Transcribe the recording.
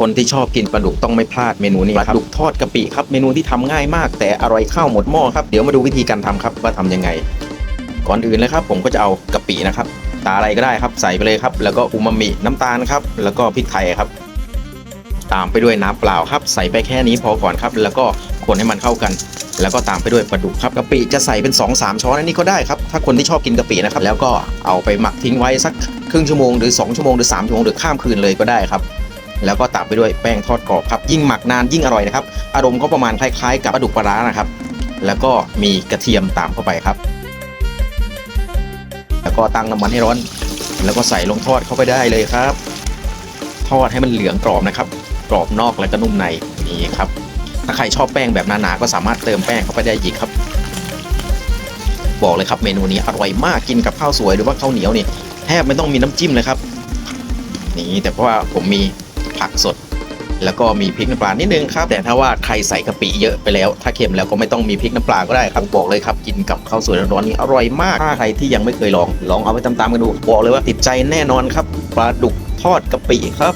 คนที่ชอบกินปลาดุกต้องไม่พลาดเมนูนี้ปลาดุกทอดกะปิครับเมนูที่ทำง่ายมาก แต่อร่อยข้าวหมดหม้อครับเดี๋ยวมาดูวิธีการทำครับว่าทำยังไง ก่อนอื่นเลยครับ ผมก็จะเอากะปินะครับตาอะไรก็ได้ครับใส่ไปเลยครับ แล้วก็อูมามิน้ำตาลครับแล้วก็พริกไทยครับ ตามไปด้วยน้ำเปล่าครับใส่ไปแค่นี้พอก่อนครับ แล้วก็คนให้มันเข้ากัน แล้วก็ตามไปด้วยปลาดุกครับกะปิจะใส่เป็น 2 3 ช้อนอันนี้ก็ได้ครับถ้าคนที่ชอบกินกะปินะครับแล้วก็เอาไปหมักทิ้งไว้สักครึ่งชั่วโมงหรือ 2 ชั่วโมงหรือ 3 ชั่วโมงหรือข้ามคืนเลยก็ได้ครับ แล้วก็ตามไปด้วยแป้งทอดกรอบครับยิ่งหมักนานยิ่งอร่อยนะครับอารมณ์ก็ประมาณคล้ายๆ กับปลาดุกปลาร้านะครับ แล้วก็มีกระเทียมตามเข้าไปครับ แล้วก็ตั้งน้ำมันให้ร้อน แล้วก็ใส่ลงทอดเข้าไปได้เลยครับ ทอดให้มันเหลืองกรอบนะครับ กรอบนอกแล้วก็นุ่มในนี่ครับ ถ้าใครชอบแป้งแบบหนาๆก็สามารถเติมแป้งเข้าไปได้อีกครับ บอกเลยครับเมนูนี้อร่อยมากกินกับข้าวสวยหรือว่าข้าวเหนียวนี่แทบไม่ต้องมีน้ำจิ้มเลยครับ นี่แต่เพราะว่าผมมี ผักสด แล้วก็มีพริกน้ำปลานิดนึงครับ แต่ถ้าว่าใครใส่กะปิเยอะไปแล้ว ถ้าเค็มแล้วก็ไม่ต้องมีพริกน้ำปลาก็ได้ครับบอกเลยครับกินกับข้าวสวยร้อนๆนี่อร่อยมากถ้าใครที่ยังไม่เคยลองลองเอาไปตามๆกันดูบอกเลยว่าติดใจแน่นอนครับปลาดุกทอดกะปิครับ